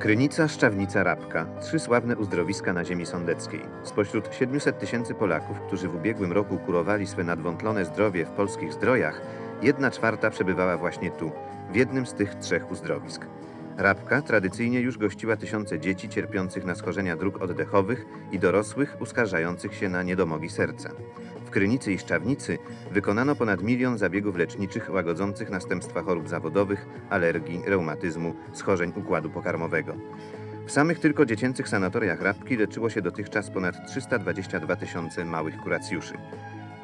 Krynica, Szczawnica, Rabka. Trzy sławne uzdrowiska na ziemi sądeckiej. Spośród 700 tysięcy Polaków, którzy w ubiegłym roku kurowali swe nadwątlone zdrowie w polskich zdrojach, jedna czwarta przebywała właśnie tu, w jednym z tych trzech uzdrowisk. Rabka tradycyjnie już gościła tysiące dzieci cierpiących na schorzenia dróg oddechowych i dorosłych uskarżających się na niedomogi serca. W Krynicy i Szczawnicy wykonano ponad milion zabiegów leczniczych łagodzących następstwa chorób zawodowych, alergii, reumatyzmu, schorzeń układu pokarmowego. W samych tylko dziecięcych sanatoriach Rabki leczyło się dotychczas ponad 322 tysiące małych kuracjuszy.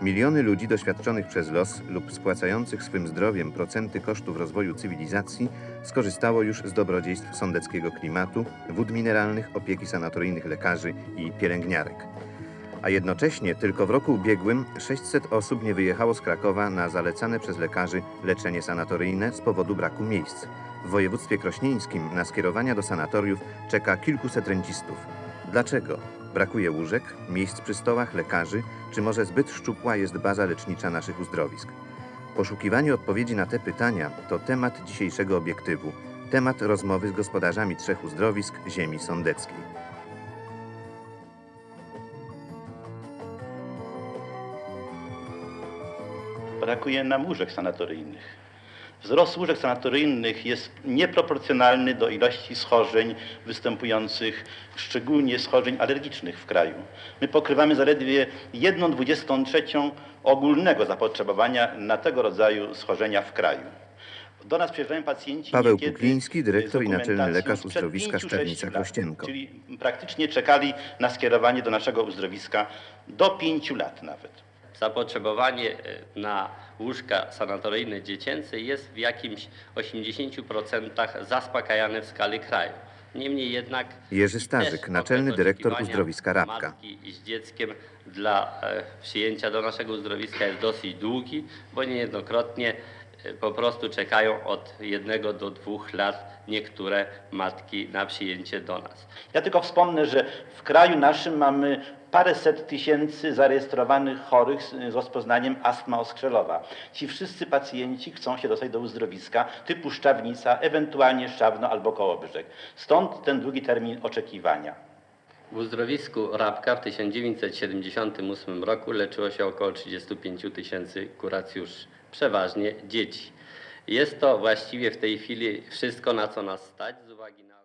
Miliony ludzi doświadczonych przez los lub spłacających swym zdrowiem procenty kosztów rozwoju cywilizacji skorzystało już z dobrodziejstw sądeckiego klimatu, wód mineralnych, opieki sanatoryjnych lekarzy i pielęgniarek. A jednocześnie tylko w roku ubiegłym 600 osób nie wyjechało z Krakowa na zalecane przez lekarzy leczenie sanatoryjne z powodu braku miejsc. W województwie krośnieńskim na skierowania do sanatoriów czeka kilkuset rencistów. Dlaczego? Brakuje łóżek, miejsc przy stołach, lekarzy, czy może zbyt szczupła jest baza lecznicza naszych uzdrowisk? Poszukiwanie odpowiedzi na te pytania to temat dzisiejszego obiektywu, temat rozmowy z gospodarzami trzech uzdrowisk ziemi sądeckiej. Brakuje nam łóżek sanatoryjnych. Wzrost łóżek sanatoryjnych jest nieproporcjonalny do ilości schorzeń występujących, szczególnie schorzeń alergicznych w kraju. My pokrywamy zaledwie 1,23 ogólnego zapotrzebowania na tego rodzaju schorzenia w kraju. Do nas przyjeżdżają pacjenci Paweł Kukliński, dyrektor i naczelny lekarz uzdrowiska 5-6 Szczawnica lat, Kościenko. Czyli praktycznie czekali na skierowanie do naszego uzdrowiska do 5 lat nawet. Zapotrzebowanie e, na łóżka sanatoryjne dziecięce jest w jakimś 80% zaspokajane w skali kraju. Niemniej jednak Jerzy Starzyk, naczelny dyrektor uzdrowiska Rabka. Z dzieckiem dla e, przyjęcia do naszego uzdrowiska jest dosyć długi, bo niejednokrotnie po prostu czekają od jednego do dwóch lat niektóre matki na przyjęcie do nas. Ja tylko wspomnę, że w kraju naszym mamy paręset tysięcy zarejestrowanych chorych z, rozpoznaniem astma oskrzelowa. Ci wszyscy pacjenci chcą się dostać do uzdrowiska typu Szczawnica, ewentualnie Szczawno albo Kołobrzeg. Stąd ten długi termin oczekiwania. W uzdrowisku Rabka w 1978 roku leczyło się około 35 tysięcy kuracjuszy, przeważnie dzieci. Jest to właściwie w tej chwili wszystko, na co nas stać z uwagi na